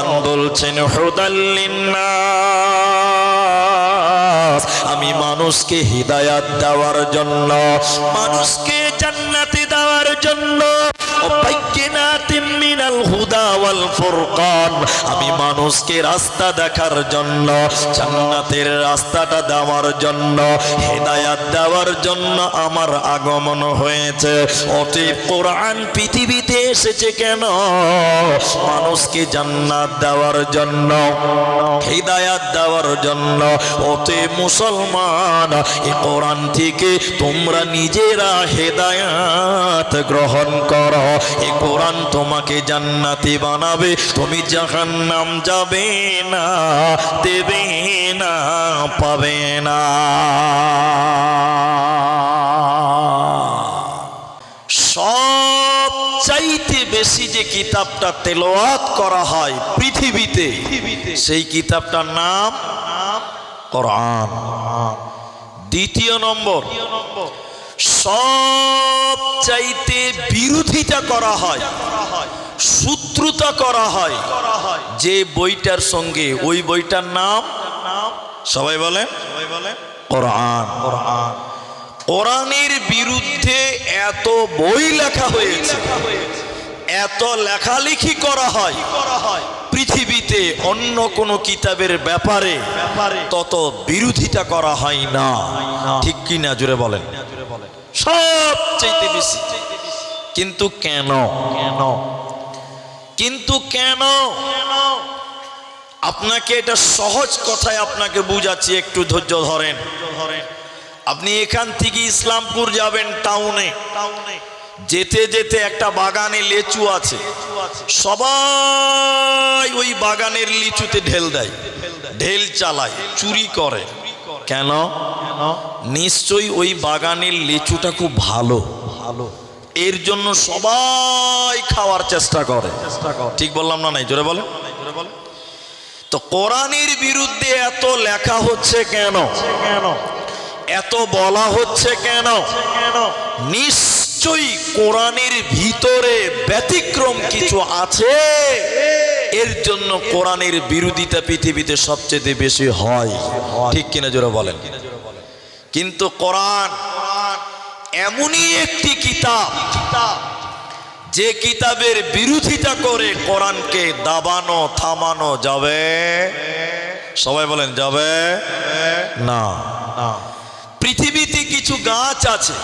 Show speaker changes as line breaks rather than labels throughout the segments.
কোরআন বলছেন আমি মানুষকে হৃদায়াত দেওয়ার জন্য মানুষকে জান্নাতে দেওয়ার জন্য রাস্তা দেখার জন্য দেওয়ার জন্য আমার আগমন হয়েছে। কেন? মানুষকে জান্নাত দেওয়ার জন্য, হৃদায়াত দেওয়ার জন্য। অতি মুসলমান, এ কোরআন থেকে তোমরা নিজেরা হেদায়াত গ্রহণ করো। এ কোরআন তোমাকে জান জান্নাতি বানাবে, তুমি জাহান্নাম যাবে না, দেবে না, পাবে না। বেশি যে কিতাবটা তেলাওয়াত করা হয় পৃথিবীতে, সেই কিতাবটার নাম কোরআন। দ্বিতীয় নম্বর, সব চাইতে বিরোধিতা করা হয় শত্রুতা করা হয়। যে বইটার সঙ্গে ওই বইটার নাম সবাই বলেন? কোরআন। কোরআন। কোরআনের বিরুদ্ধে এত বই লেখা হয়েছে। এত লেখালেখি করা হয়। পৃথিবীতে অন্য কোনো কিতাবের ব্যাপারে তত বিরোধিতা করা হয় না। ঠিক কি না? জুড়ে বলেন। সবচেয়ে বেশি। কিন্তু কেন? কেন? কিন্তু কেন? আপনাকে এটা সহজ কথায় আপনাকে বুঝাচ্ছি, একটু ধৈর্য ধরেন। আপনি এখান থেকে ইসলামপুর যাবেন টাউনে। যেতে যেতে একটা বাগানে লেচু আছে। সবাই ওই বাগানের লিচুতে ঢেল দেয়। ঢেল চালায়, চুরি করে। কেন? নিশ্চয়ই ওই বাগানের লিচুটা খুব ভালো। ভালো এর জন্য সবাই খাওয়ার চেষ্টা করে। ঠিক বললাম না নাই? জোরে বলেন। তো কোরআনের বিরুদ্ধে এত লেখা হচ্ছে কেন? কেন? এত বলা হচ্ছে কেন? কেন? নিশ্চয়ই কোরআনের ভিতরে ব্যতিক্রম কিছু আছে। এর জন্য কোরআনের বিরোধিতা পৃথিবীতে সবচেয়ে বেশি হয়। ঠিক কিনা জোরে বলেন। কিন্তু কোরআন এমনই একটি কিতাব যে কিতাবের বিরোধিতা করে কোরআনকে দাবানো, থামানো যাবে? সবাই বলেন, যাবে? না। পৃথিবীতে কিছু গাছ আছে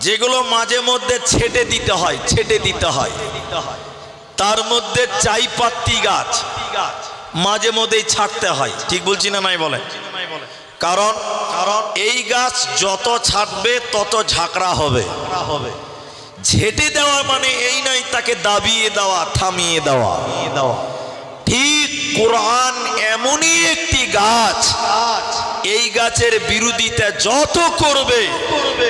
যেগুলো মাঝে মধ্যে ছেটে দিতে হয়, ছেটে দিতে হয়। তার মধ্যে চাইপাত্তি গাছ মাঝে মধ্যেই ছাড়তে হয়। ঠিক বলছি না নাই বলে কারণ কারণ এই গাছ যত ছাড়বে তত ঝাঁকড়া হবে। হবে। ঝেটে দেওয়া মানে এই নয় তাকে দাবিয়ে দেওয়া থামিয়ে দেওয়া। দেওয়া। ঠিক কোরআন এমনই একটি গাছ। এই গাছের বিরোধিতা যত করবে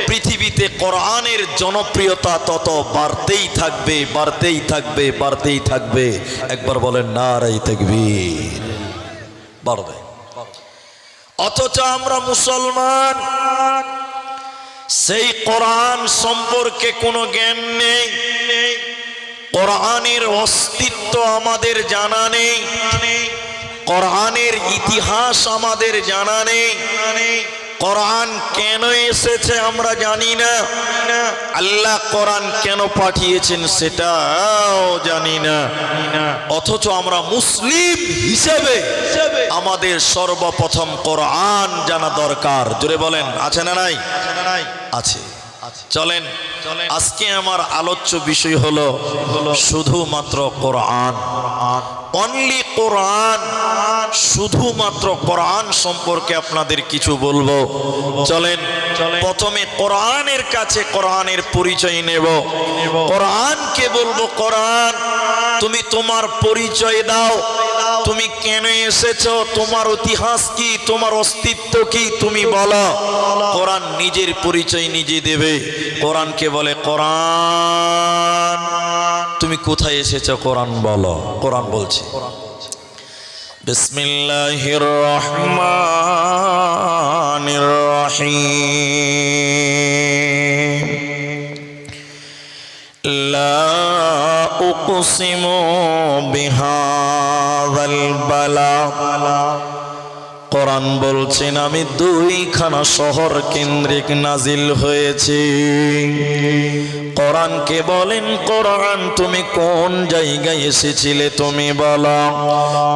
পৃথিবীতে কোরআনের জনপ্রিয়তা তত বাড়তেই থাকবে বাড়তেই থাকবে বাড়তেই থাকবে। একবার বলেন না নারাই তাকবীর। বাড়বে। অথচ আমরা মুসলমান। সেই কোরআন সম্পর্কে কোনো জ্ঞান নেই। কোরআনের অস্তিত্ব আমাদের জানা নেই। কোরআনের ইতিহাস আমাদের জানা নেই। কোরআন কেন এসেছে আমরা জানি না। আল্লাহ কোরআন কেন পাঠিয়েছেন সেটাও জানি না। অথচ আমরা মুসলিম হিসেবে আমাদের সর্বপ্রথম কোরআন জানা দরকার। জোরে বলেন, আছে না নাই? আছে। চলেন আজকে আমার আলোচ্য বিষয় হলো শুধুমাত্র কোরআন। অনলি কোরআন শুধুমাত্র কোরআন সম্পর্কে আপনাদের কিছু বলব। চলেন প্রথমে কোরআনের কাছে কোরআনের পরিচয় নেব। কোরআনকে বলব কোরআন তুমি তোমার পরিচয় দাও। তুমি কেন এসেছ? তোমার ইতিহাস কি? তোমার অস্তিত্ব কি? তুমি বলো। কোরআন নিজের পরিচয় নিজে দেবে। কোরআনকে বলে, কোরআন, তুমি কোথায় এসেছ? কোরআন বলো। কোরআন বলছে। বিসমিল্লাহির রহমানির রহিম। লা উকসিমু বিহা কারবালা। কোরআন বলছেন, আমি দুইখানা শহর কেন্দ্রিক নাজিল হয়েছি। কোরআনকে বলেন, কোরআন তুমি কোন জায়গায় এসেছিলে তুমি বলো।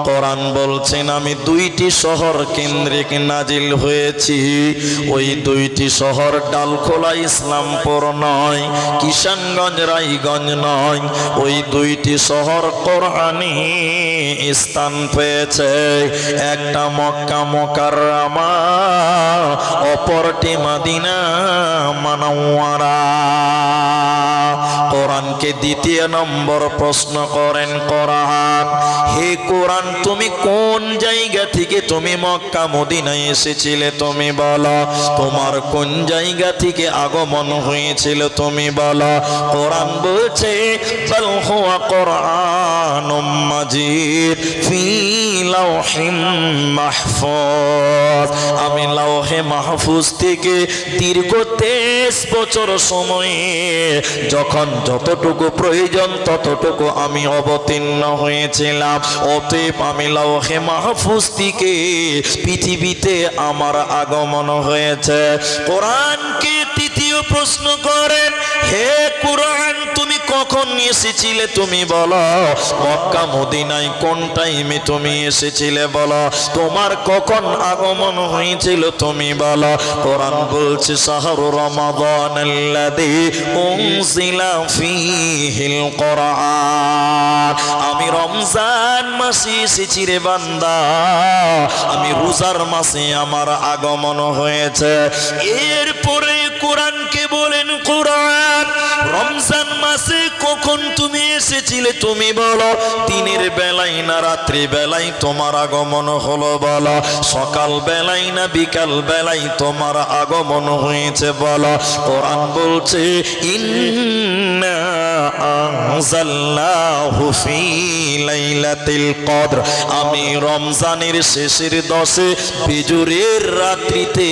কোরআন বলছেন, আমি দুইটি শহর কেন্দ্রিক নাজিল হয়েছি। ওই দুইটি শহর ডালখোলা ইসলামপুর নয়, কিষানগঞ্জ রায়গঞ্জ নয়। ওই দুইটি শহর কোরআনে স্থান পেয়েছে। একটা মক্কা মোকাররমা অপরটি মাদিনা মানওয়ারা। কোরআনকে দ্বিতীয় নম্বর প্রশ্ন করেন কোরআন হে কোরআন, তুমি কোন জায়গা থেকে, তুমি মক্কা, মদিনায় এসেছিলে তুমি বলো। তোমার কোন জায়গা থেকে আগমন হয়েছিল তুমি বলো। কোরআন বলছে আমি লাওহে মাহফুজ থেকে দীর্ঘ তেইশ বছর সময়ে যখন যতটুকু প্রয়োজন, ততটুকু আমি অবতীর্ণ হয়েছিলাম। অতএব আমি লাওহে মাহফুজ থেকে পৃথিবীতে আমার আগমন হয়েছে। কোরআনকে তৃতীয় প্রশ্ন করেন হে কোরআন, তুমি কখন এসেছিলে তুমি বলো? মক্কা, মদিনায় কোন টাইমে তুমি এসেছিলে বলো? তোমার কখন আগমন হয়েছিল তুমি বলো? কোরআন বলছে শাহরু রমাদান আল্লাযী উনজিলা ফীহিল কোরআন। আমি রমজান মাসে এসেছি রে বান্দা। আমি রোজার মাসে আমার আগমন হয়েছে। এরপরে কোরআনকে বলেন কোরআন, রমজান মাসে কখন তুমি এসেছিলে তুমি বলো। দিনের বেলায় না রাত্রি বেলায় তোমার আগমন হলো বলো। সকাল বেলায় না বিকাল বেলায় তোমার আগমন হয়েছে বলো। কোরআন বলছে, ইন্না আমি রমজানের শেষের দশে বিজুরের রাত্রিতে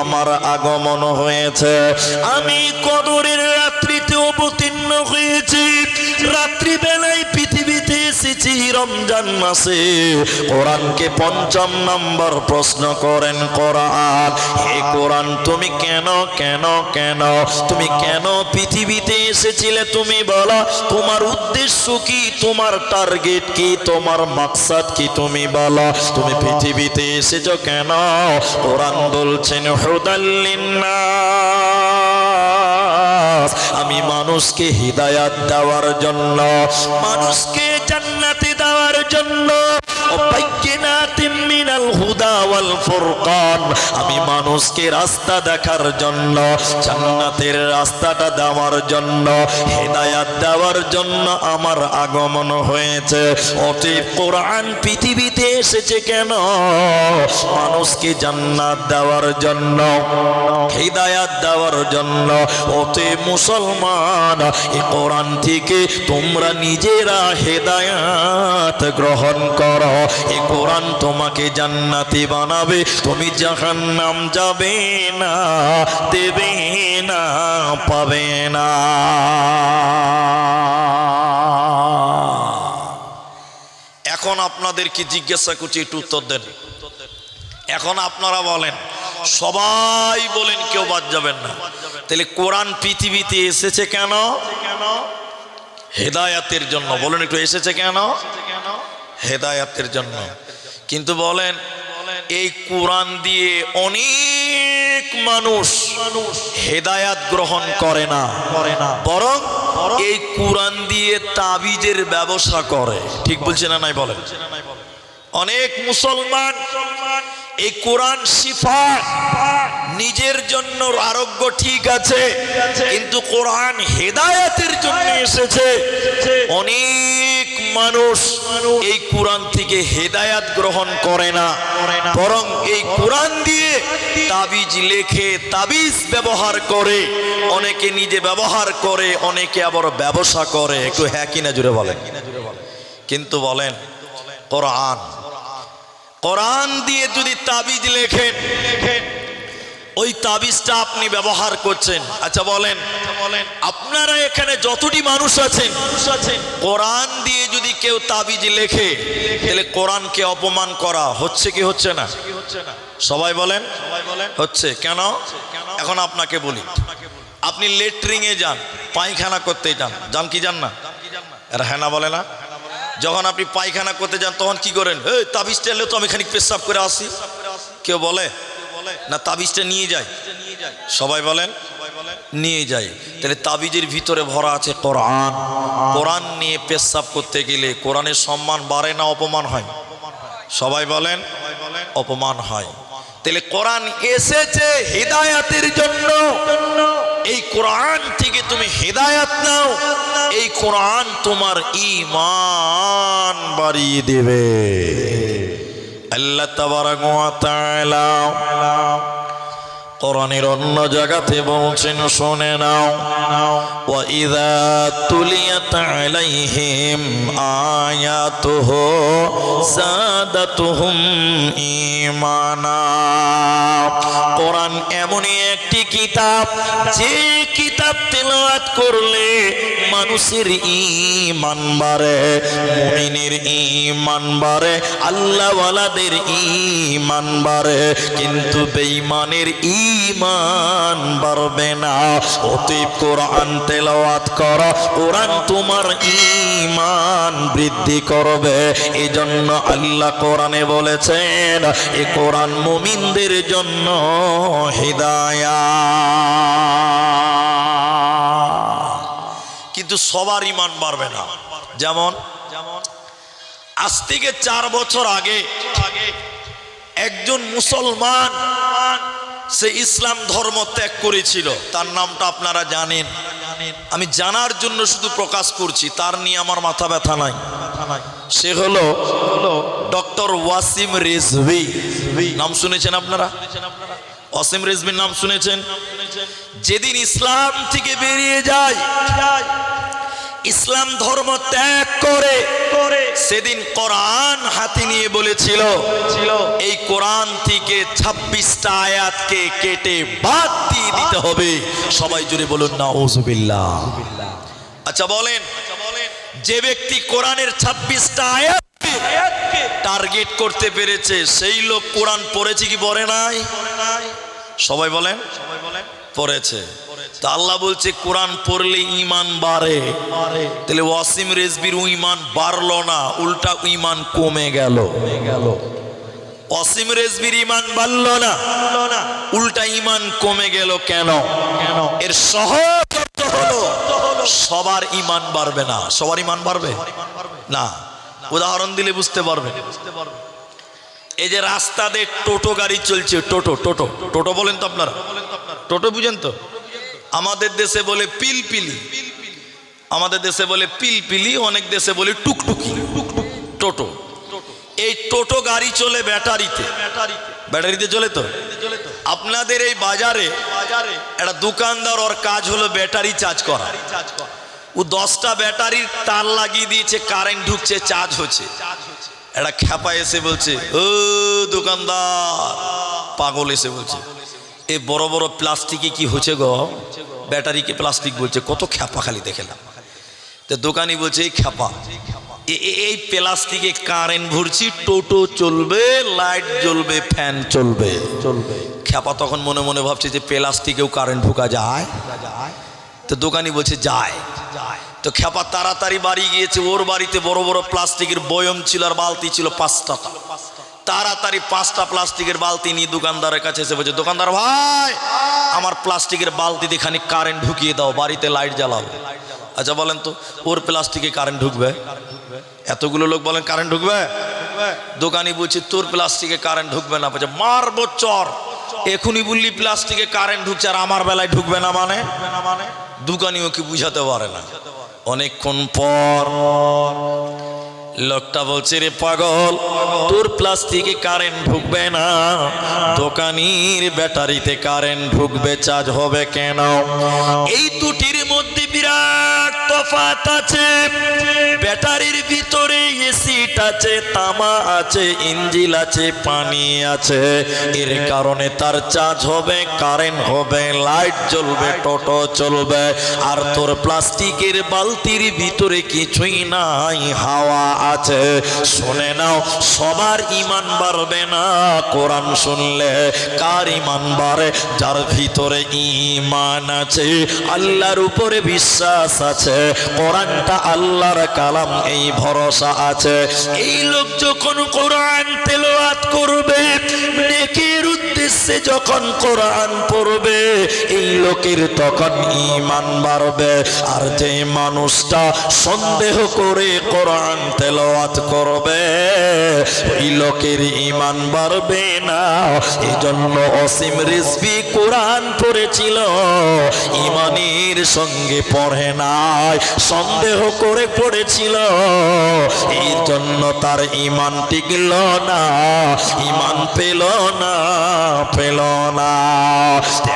আমার আগমন হয়েছে। আমি কদরের রাত্রিতে অবতীর্ণ হয়েছি। রাত্রি বেলায় পৃথিবীতে এসেছি রমজান মাসে। কোরআনকে পঞ্চম নম্বর প্রশ্ন করেন কোরআন। হে কোরআন, তুমি কেন কেন কেন, তুমি কেন পৃথিবীতে এসেছিলে তুমি বলো? তোমার উদ্দেশ্য কি? তোমার টার্গেট কি? তোমার মাকসাদ কি তুমি বলো? তুমি পৃথিবীতে এসেছ কেন? কোরআন বলছেন হুদাল্লিন্নাস আমি মানুষকে হৃদায়াত দেওয়ার জন্য মানুষকে জান্নাতে দেওয়ার জন্য হুদা ওয়াল ফুরকান। আমি মানুষকে রাস্তা দেখার জন্য, জান্নাতের রাস্তাটা দেওয়ার জন্য, হেদায়াত দেওয়ার জন্য আমার আগমন হয়েছে। অতি কোরআন পৃথিবীতে এসেছে কেন? মানুষকে জান্নাত দেওয়ার জন্য, হেদায়াত দেওয়ার জন্য। অতি মুসলমান, এ কোরআন থেকে তোমরা নিজেরা হেদায়াত গ্রহণ করো। এ কোরআন তোমাকে জান্নাতি বানা বানাবে তুমি জাহান্নাম যাবে না, দেবে না, পাবে না। এখন আপনাদের কি জিজ্ঞাসা করছি, একটু উত্তর দেন। এখন আপনারা বলেন, সবাই বলেন কেউ বাদ যাবেন না। তাহলে কোরআন পৃথিবীতে এসেছে কেন? হেদায়াতের জন্য। বলেন একটু, এসেছে কেন? হেদায়াতের জন্য। কিন্তু বলেন এই কোরআন দিয়ে অনেক মানুষ হেদায়াত গ্রহণ করে না। করে না। বরং এই কোরআন দিয়ে তাবিজের ব্যবসা করে। ঠিক বলছে না নাই বলেন? অনেক মুসলমান এই কোরআন শিফা নিজের জন্য আরোগ্য ঠিক আছে কিন্তু কোরআন হেদায়াতের জন্য এসেছে। অনেক মানুষ এই কোরআন থেকে হেদায়াত গ্রহণ করে না। বরং এই কোরআন দিয়ে তাবিজ লেখে, তাবিজ ব্যবহার করে, অনেকে নিজে ব্যবহার করে, অনেকে আবার ব্যবসা করে। একটু হ্যাঁ কিনা জুড়ে বলেন। কিন্তু বলেন, কোরআন কোরআন দিয়ে যদি তাবিজ লেখেন ওই তাবিজটা আপনি ব্যবহার করছেন। আচ্ছা বলেন। বলেন আপনারা এখানে যতটি মানুষ আছেন মানুষ কোরআন দিয়ে যদি কেউ তাবিজ লেখে, তাহলে কোরআনকে অপমান করা হচ্ছে কি হচ্ছে না? সবাই বলেন? সবাই বলেন হচ্ছে। কেন? এখন আপনাকে বলি। আপনি লেট্রিংয়ে যান, পায়খানা করতে যান। যান কি যান না? এরা হ্যাঁ বলে না? যখন আপনি পায়খানা করতে যান, তখন কি করেন? এই তাবিজটা এলে তো আমি খানিক পেশাব করে আসি। কেউ বলে? না তাবিজটা নিয়ে যায়? সবাই বলেন, নিয়ে যায়। তাহলে তাবিজের ভিতরে ভরা আছে কোরআন। কোরআন নিয়ে পেশাব করতে গেলে কোরআনের সম্মান বাড়ে না অপমান হয়? সবাই বলেন, অপমান হয়। তাহলে কোরআন এসেছে হৃদায়াতের জন্য। এই কোরআন থেকে তুমি হেদায়াত নাও। এই কোরআন তোমার ইমান বাড়িয়ে দেবে। അല്ല തവറങ്ങോ താല কোরআনের অন্য জায়গাতে বলছেন শুনে নাও। ইযা তুলিয়াত আলাইহিম আয়াতুহু সাদাতুহুম ঈমানা। কোরআন এমনই একটি কিতাব, যে কিতাব তেলাওয়াত করলে মানুষের ঈমান বাড়ে, মুমিনের ঈমান বাড়ে, আল্লাহওয়ালাদের ঈমান বাড়ে। কিন্তু বেঈমানের ঈমান বাড়বে না। অতএব কোরআন তেলাওয়াত করো কোরআন তোমার ঈমান বৃদ্ধি করবে। এজন্য আল্লাহ কোরআনে বলেছেন, এ কোরআন মুমিনদের জন্য হিদায়া কিন্তু সবার ইমান বাড়বে না। যেমন, আজ থেকে চার বছর আগে একজন মুসলমান সে ইসলাম ধর্ম ত্যাগ করেছিল। তার নামটা আপনারা জানেন। আমি জানার জন্য শুধু প্রকাশ করছি, তার নিয়ে আমার মাথা ব্যথা নাই। সে হলো ডক্টর ওয়াসিম রেজভি। নাম শুনেছেন আপনারা? ওয়াসিম রেজভির নাম শুনেছেন? যেদিন ইসলাম থেকে বেরিয়ে যায় ইসলাম ধর্ম ত্যাগ করে সেদিন কোরআন হাতে নিয়ে বলেছিল এই কোরআন থেকে ছাব্বিশটা আয়াতকে কেটে বাদ দিয়ে দিতে হবে। সবাই জুড়ে বলুন না ওজুবিল্লা আচ্ছা বলেন যে ব্যক্তি কোরআনের ছাব্বিশটা আয়াত টার্গেট করতে পেরেছে সেই লোক কোরআন পড়েছে কি পড়ে নাই? সবাই বলেন সবাই বলেন। পড়েছে। আল্লাহ বলছে, কোরআন পড়লে ইমান বাড়ে। তাহলে ওয়াসিম রেজবির ইমান বাড়লো না, উল্টা ইমান কমে গেল। অসীম রেজবির ইমান বাড়ল না, উল্টা ইমান কমে গেল কেন? কেন এর সহজ সবার ইমান বাড়বে না। সবার ইমান বাড়বে? না। উদাহরণ দিলে বুঝতে পারবে। এই যে রাস্তাতে টোটো গাড়ি চলছে, টোটো টোটো টোটো বলেন তো আপনারা। টোটো বুঝেন তো? আমাদের দেশে বলে পিলপিলি। আমাদের দেশে বলে পিলপিলি, অনেক দেশে বলে টুকটুকি। টোটো। এই টোটো গাড়ি চলে ব্যাটারিতে। ব্যাটারিতে চলে তো? আপনাদের এই বাজারে একটা দোকানদার ওর কাজ হলো ব্যাটারি চার্জ করা। ও দশটা ব্যাটারির তার লাগিয়ে দিয়েছে, কারেন্ট ঢুকছে, চার্জ হচ্ছে। একটা খ্যাপা এসে বলছে, ও দোকানদার। পাগল এসে বলছে। এই বড় বড় প্লাস্টিকে কি হচ্ছে গো? ব্যাটারিকে প্লাস্টিক বলছে, কত খ্যাপা খালি দেখেলাম তো দোকানি বলছে, এই খ্যাপা, এ- এ- এই প্লাস্টিকে কারেন্ট ভরছি, টোটো চলবে, লাইট জ্বলবে, ফ্যান চলবে। চলবে খ্যাপা তখন মনে মনে ভাবছে যে প্লাস্টিকেও কারেন্ট ঢুকা যায়। তো দোকানি বলছে, যায়। তো খ্যাপা তাড়াতাড়ি বাড়ি গিয়েছে, ওর বাড়িতে বড় বড় প্লাস্টিকের বয়ম ছিল আর বালতি ছিল পাঁচটা পাঁচটা তাড়াতাড়ি পাঁচটা প্লাস্টিকের বালতি নিয়ে দোকানদারের কাছে এসে বলছে, দোকানদার ভাই, আমার প্লাস্টিকের বালতিতে খানিক কারেন্ট ঢুকিয়ে দাও, বাড়িতে লাইট জ্বালাও। আচ্ছা বলেন তো, ওর প্লাস্টিকে কারেন্ট ঢুকবে? এতগুলো লোক বলেন কারেন্ট ঢুকবে? দোকানি বলছে, তোর প্লাস্টিকে কারেন্ট ঢুকবে না। বলছে, মারবো চর, এখনই বললি প্লাস্টিকে কারেন্ট ঢুকছে আর আমার বেলায় ঢুকবে না মানে? দোকানিও কি বুঝাতে পারে না। অনেকক্ষণ পর লোকটা বলছে, রে পাগল, তোর প্লাস্টিকে কারেন্ট ঢুকবে না। দোকানির ব্যাটারিতে কারেন্ট ঢুকবে চার্জ হবে কেন? এই দুটির মধ্যে বিরাট তফাত আছে। ব্যাটারির ভিতরে এসিট আছে, তামা আছে ইঞ্জিল আছে, পানি আছে। এর কারণে তার চার্জ হবে কারেন্ট হবে লাইট জ্বলবে, টোটো চলবে। আর তোর প্লাস্টিকের বালতির ভিতরে কিছুই নাই, হাওয়া আছে। শুনে নাও, সবার ইমান বাড়বে না। কোরআন শুনলে কার ইমান বাড়ে? যার ভিতরে ইমান আছে, আল্লাহর উপরে বিশ্বাস আছে, কোরআনটা আল্লাহর কালাম, এই ভরসা আছে। এই লোক যখন কোরআন তেলাওয়াত করবে, নেকির উদ্দেশ্যে যখন কোরআন পড়বে, এই লোকের তখন ইমান বাড়বে। আর যে মানুষটা সন্দেহ করে কোরআন তেলাওয়াত করবে ওই লোকের ইমান বাড়বে না। এই জন্য অসীম রিজভি কোরআন পড়েছিল। ইমানের সঙ্গে পড়ে নাই, সন্দেহ করে পড়েছিল। এই জন্য তার ইমান টিকল না ইমান পেল না পেল না।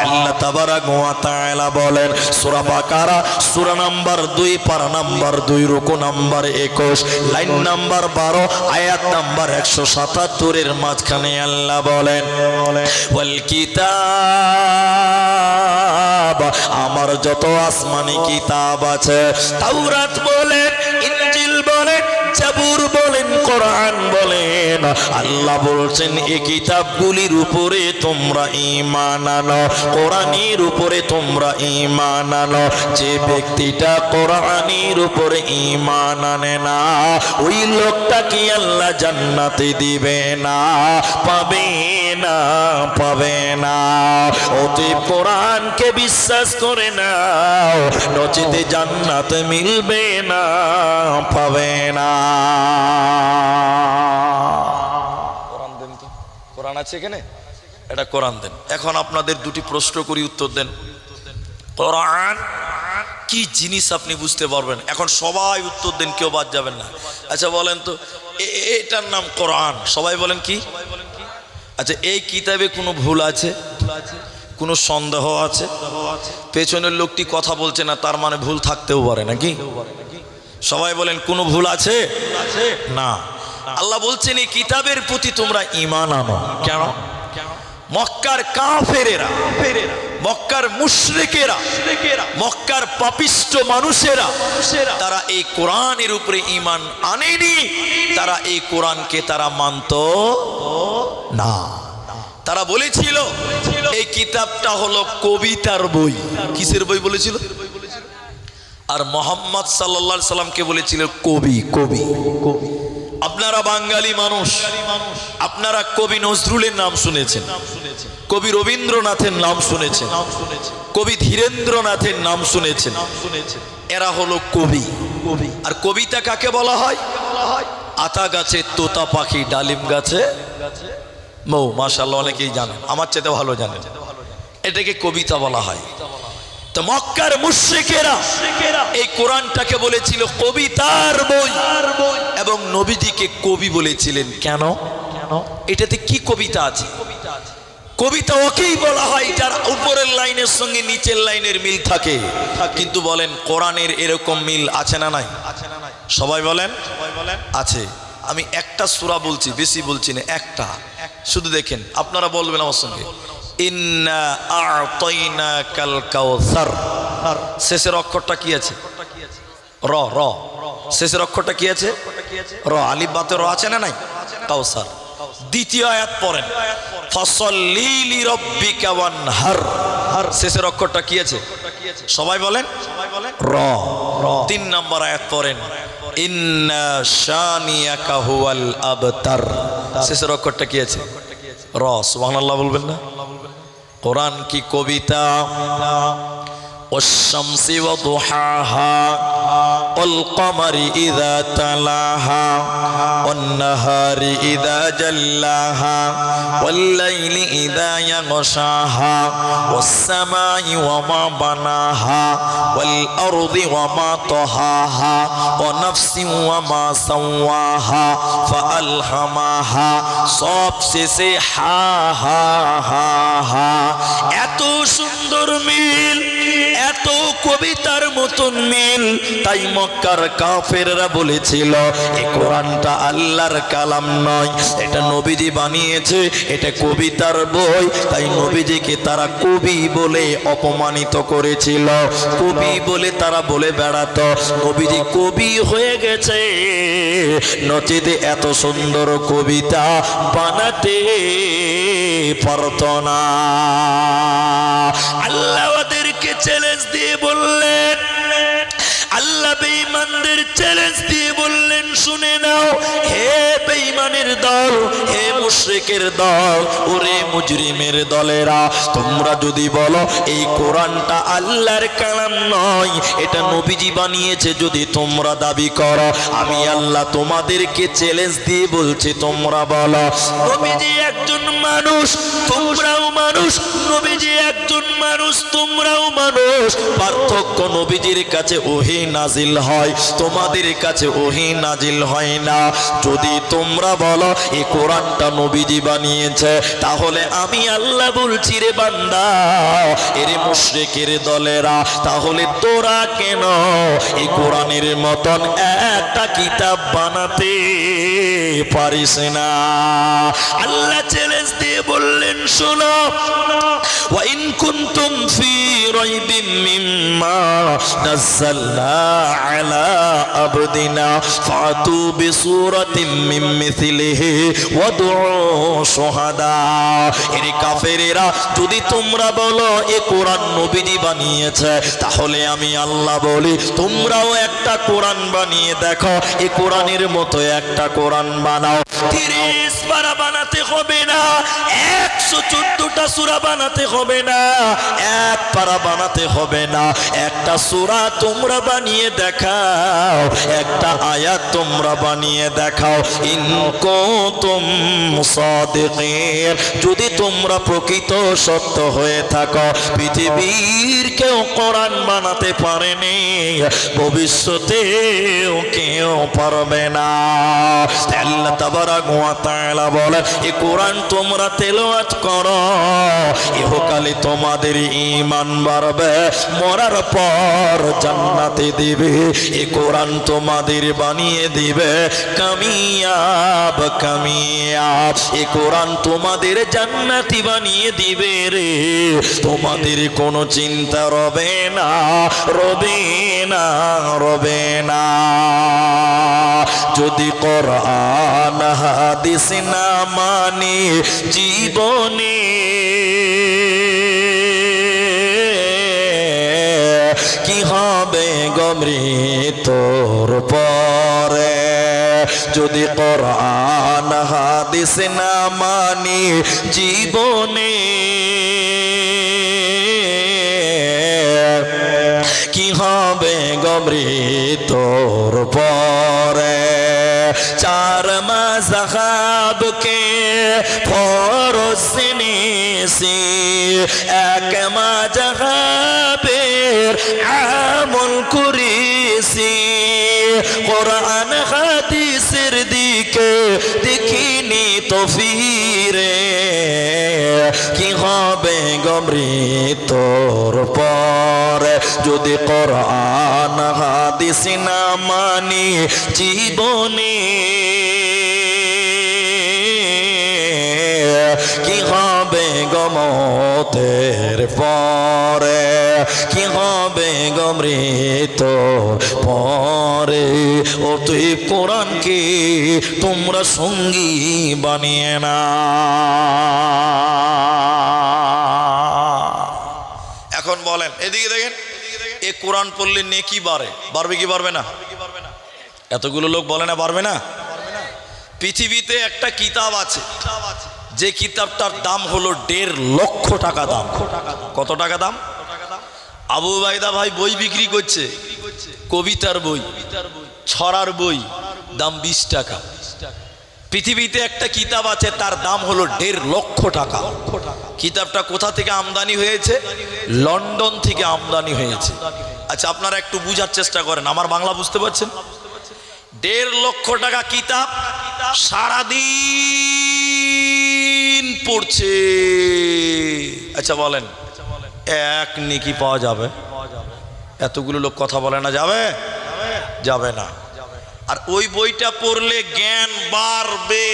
আল্লাহ তাবারা গোয়া তাআলা বলেন, সূরা বাকারা, সূরা নাম্বার 2 পারা নাম্বার দুই, রুকু নাম্বার 21 লাইন নাম্বার 12 আয়াত নাম্বার একশো সাতাত্তরের মাঝখানে আল্লাহ বলেন কিতাব, আমার যত আসমানি কিতাব আছে। তাওরাত বলেন, ইনজিল বলেন, জাবুর বলেন, কোরআন বলেন। আল্লাহ বলছেন এই কিতাবগুলির উপরে তোমরা ঈমান আনো, কোরআনের উপরে তোমরা ঈমান আনো। যে ব্যক্তিটা কোরআনের উপরে ঈমান আনে না, ওই লোকটা কি আল্লাহ জান্নাতে দিবে না? পাবে না, পাবে না। অতএব কোরআনকে বিশ্বাস করে নাও, নচেতে জান্নাত মিলবে না, পাবে না। কোরআন দেন তো। কোরআন আছে এখানে? এটা কোরআন দেন। এখন আপনাদের দুটি প্রশ্ন করি, উত্তর দেন। কোরআন, কি জিনিস আপনি বুঝতে পারবেন? এখন সবাই উত্তর দেন, কেউ বাদ যাবেন না। আচ্ছা বলেন তো এটার নাম কোরআন। সবাই বলেন কি? আচ্ছা এই কিতাবে কোনো ভুল আছে? কোনো সন্দেহ আছে? পেছনের লোকটি কথা বলছে না তার মানে ভুল থাকতেও পারে নাকি? সবাই বলেন কোনো ভুল আছে? না। আল্লাহ বলছেন এই কিতাবের প্রতি তোমরা ইমান আনো। কেন? মক্কার কাফেরেরা মক্কার মুশরিকেরা মক্কার পাপিষ্ট মানুষেরা তারা এই কোরআনের উপরে ইমান আনেনি তারা এই কোরআনকে তারা মানত না। তারা বলেছিল এই কিতাবটা হলো কবিতার বই। কিসের বই বলেছিল? আর মোহাম্মদ সাল্লা সাল্লামকে বলেছিল কবি কবি। কবি। আপনারা বাঙালি মানুষ। আপনারা কবি নজরুলের নাম শুনেছেন। কবি রবীন্দ্রনাথের নাম শুনেছেন। কবি ধীরেন্দ্রনাথের নাম শুনেছেন। এরা হলো কবি। কবি। আর কবিতা কাকে বলা হয়? আতা গাছে তোতা পাখি ডালিম গাছে মৌ। মাশাল্লাহ অনেকেই জানেন আমার চেয়ে ভালো জানেন এটাকে কবিতা বলা হয়। তো মক্কার মুশ্রিকেরা এই কোরআনটাকে বলেছিল কবিতার বই। এবং নবীজিকে কবি বলেছিলেন কেন? কেন? এটাতে কি কবিতা আছে? কবিতা ওকেই বলা হয় যার উপরের লাইনের সঙ্গে নিচের লাইনের মিল থাকে। কিন্তু বলেন, কোরআনের এরকম মিল আছে না নাই? সবাই বলেন? আছে। আমি একটা সূরা বলছি, বেশি বলছি না, একটা। শুধু দেখেন, আপনারা বলবেন আমার সঙ্গে। শেষের অক্ষরটা কি আছে? র র। শেষের অক্ষরটা কি আছে? র। আলিফ বাতে র আছে না নাই? কাউসার দ্বিতীয় আয়াত পড়েন। ফসল্লি লিরাব্বিকা ওয়ানহার। শেষের অক্ষরটা কি আছে? সবাই বলেন। র। তিন নম্বর আয়াত পড়েন। ইন্না শানিয়াকা আবতার। শেষের অক্ষরটা কি আছে? র। সুবহানাল্লাহ বলবেন কোরআন কি কবিতা? والشمس وضحاها والقمر إذا تلاها والنهار إذا جلاها والليل إذا يغشاها والسماء وما بناها والأرض وما طهاها ونفس وما سواها فألهمها সব শেষে হা হা হা হা এত সুন্দর মিল এত কবিতার মতন মিল, তাই মক্কার কাফেররা বলেছিল এই কোরআনটা আল্লাহর কালাম নয়, এটা নবীজি বানিয়েছে, এটা কবিতার বই। তাই নবীজিকে তারা কবি বলে অপমানিত করেছিল। কবি বলে তারা বলে বেড়াতো, নবীজি কবি হয়ে গেছে, নচেতে এত সুন্দর কবিতা বানাতে পারত না। আল্লাহ চ্যালেঞ্জ দিয়ে বললেন। আল্লাহ বেঈমানদের চ্যালেঞ্জ দিয়ে বললেন, শুনে নাও, হে বেঈমানের দল, হে মুশরিকের দল, ওরে মুজরিমের দলেরা, তোমরা যদি বলো, এই কোরআনটা আল্লাহর কালাম নয়, এটা নবীজি বানিয়েছে যদি তোমরা দাবি করো, আমি আল্লাহ তোমাদেরকে চ্যালেঞ্জ দিয়ে বলছি, তোমরা বলো। নবীজি একজন মানুষ, তোমরাও মানুষ, নবীজি একজন মানুষ, তোমরাও মানুষ। পার্থক্য নবীজির কাছে ওহি নাজিল হয়, তোমাদের কাছে ওহি নাজিল হয় না। যদি তোমরা বলো এই কোরআনটা নবীজি বানিয়েছে, তাহলে আমি আল্লাহ বলছি রে বান্দা, এরে মুশরিকের দলেরা, তাহলে তোরা কেন এই কোরআনের মতন একটা কিতাব বানাতে পারিস না? আল্লাহ চ্যালেঞ্জ দিয়ে বললেন, শোনো وإن كنتم في আবদিনা ফাতু বিসূরাতিম মিন মিথলিহি ওয়াদউ শুহাদা। এর কাফেরেরা, যদি তোমরা বলো, এ কোরআন নবীজি বানিয়েছে, তাহলে আমি আল্লাহ বলি, তোমরাও একটা কোরআন বানিয়ে দেখো, এ কোরআনের মতো একটা কোরআন বানাও। তিরিশ পারা বানাতে হবে না, একশো চোদ্দটা সুরা বানাতে হবে না, এক পারা বানাতে হবে না। একটা সুরা তোমরা বানিয়ে দেখাও, একটা আয়াত তোমরা বানিয়ে দেখাও। যদি তোমরা প্রকৃত সত্য হয়ে থাকো, পৃথিবীর কেউ কোরআন বানাতে পারেনি, ভবিষ্যতেও কেউ পারবে না। আল্লাহ তাবারাক ওয়া তাআলা বলেন এই কোরআন তোমরা তেলাওয়াত করো, ইহকালে তোমাদের ঈমান বাড়বে মরার পর জান্নাতে দিবে। এই কোরআন তোমাদের বানিয়ে দিবে, কামিয়াব কামিয়াব। এই কোরআন তোমাদের জান্নাতি বানিয়ে দিবে রে। তোমাদের কোনো চিন্তা রবে না রবে না রবে না। যদি কোরআন, হাদিস না মানে জীবনে কি হবে তোর পরে? যদি কোরআন, হাদিস না মানি জীবনে, কি হবে গমরি তোর পরে? চার মাঝহাবকে ফরজ নিসি এক মাঝহাবের আমল করিসি কোরআন, হাদিসের দিকে দেখিনি তো ফিরে। কি হবে গমরি তোর পরে? যদি কোরআন, হাদিস না মানি জীবনে, কি হবে গমতের পরে কি হবে গমৃত পরে? ও তুই কোরআনকে তোমরা সঙ্গী বানিয়ে না। এখন বলেন, এদিকে দেখেন, এ কোরআন পড়লে নেকি বাড়ে। বাড়বে কি পারবে না? এতগুলো লোক বলে না পারবে না? পৃথিবীতে একটা কিতাব আছে কিতাব আছে। যে কিতাবটার দাম হলো দেড় লক্ষ টাকা দাম। কত টাকা দাম? আবু বাইদা ভাই বই বিক্রি করছে। কবিতার বই ছড়ার বই দাম বিশ টাকা। পৃথিবীতে একটা কিতাব আছে তার দাম হলো দেড় লক্ষ টাকা। কিতাবটা কোথা থেকে আমদানি হয়েছে? লন্ডন থেকে আমদানি হয়েছে। আচ্ছা আপনারা একটু বুঝার চেষ্টা করেন আমার বাংলা বুঝতে পারছেন? দেড় লক্ষ টাকা কিতাব সারাদিন পড়ছে। আচ্ছা বলেন। এক নেকি পাওয়া যাবে। এতগুলো লোক কথা বলে না, যাবে? যাবে না। আর ওই বইটা পড়লে জ্ঞান বাড়বে।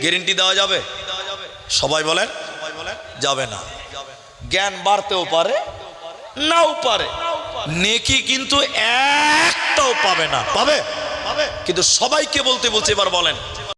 গ্যারেন্টি দেওয়া যাবে? সবাই বলেন, যাবে না। জ্ঞান বাড়তেও পারে, নাও পারে। নেকি কিন্তু একটাও পাবে না। পাবে? কিন্তু সবাইকে বলতে বলছে, এবার বলেন।